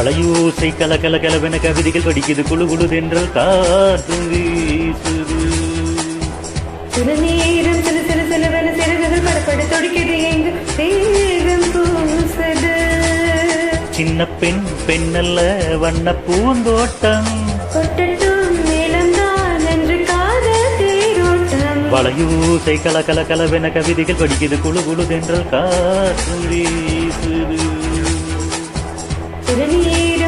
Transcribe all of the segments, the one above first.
மலையூசை கல கல கலவென கவிதைகள் படிக்குது குழு குழு தென்றல் காற்றும் வீசுது. சில நேரம் சில சில சிலவென சிறகுகள் படப்பட துடிக்குது எங்கு தேகம் பூசது. சின்ன பெண் பெண்ணல்ல வண்ண பூந்தோட்டம். வளையூசை கல கல கலவென கவிதைகள் படிக்குது குழு குழு தென்றல் காற்றும் வீசுது. really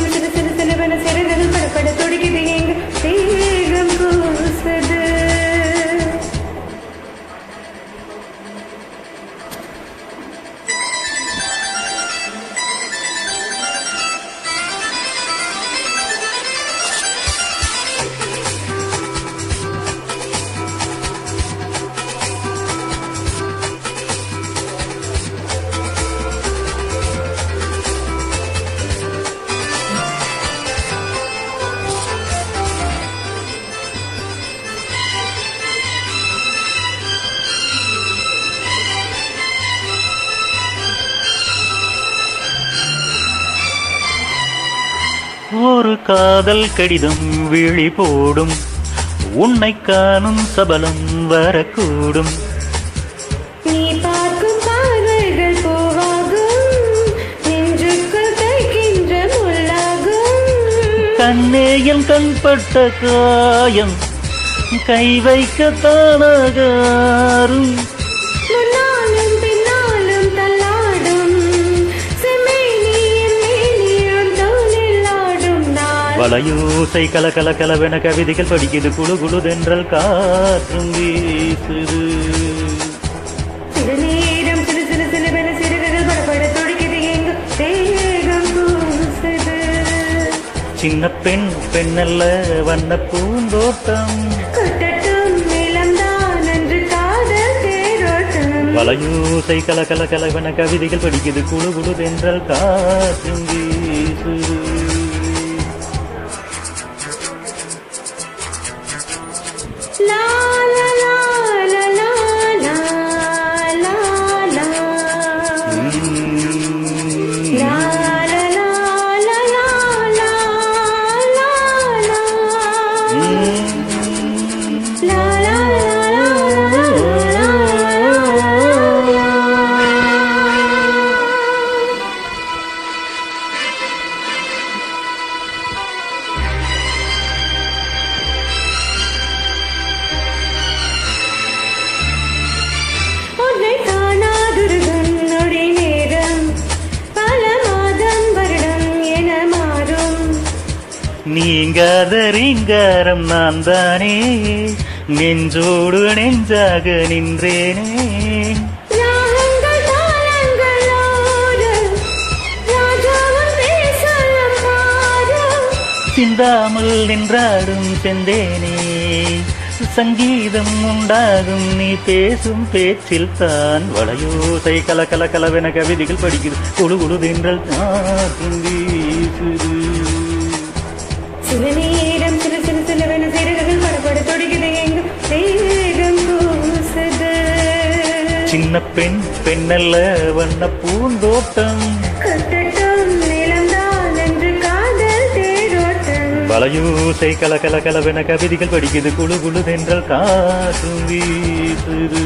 ஒரு காதல் கடிதம் விழி போடும். உன்னை காணும் சபலம் வரக்கூடும். கண்ணே என் கண்பட்ட காயம் கை வைக்க தானாகாரும் வளையூசை கல கல கலவென கவிதைகள் படிக்குது குழு குழுதென்றல் காற்றும் வீசுது. சின்ன பெண் பெண்ணல்ல வண்ண பூந்தோட்டம். வளையூசை கல கல கலவென கவிதைகள் படிக்குது குழு குழுதென்றல் காற்றும் வீசுது. நீங்காத ரீங்காரம் நான் தானே நெஞ்சோடு நெஞ்சாக நின்றேனே. சிந்தாமல் நின்றாடும் செந்தேனே. சங்கீதம் உண்டாகும் நீ பேசும் பேச்சில் தான். வளையோசை கல கல கலவென கவிதைகள் படிக்குது குழு குழு தென்றல் காற்றும் வீசுது. சில நேரம் சில சில சிலவென சிறகுகள் படப்பட துடிக்குது எங்கு தேகம் பூசுது. சின்ன பெண் பெண்ணல்ல வண்ண பூந்தோட்டம். கட்டட்டும் நிலம்தான் என்று காதல் தேரோட்டம். வளையூசை கல கல கலவென கவிதைகள் படிக்குது குழு குழு தென்றல் காற்றும் வீசுது.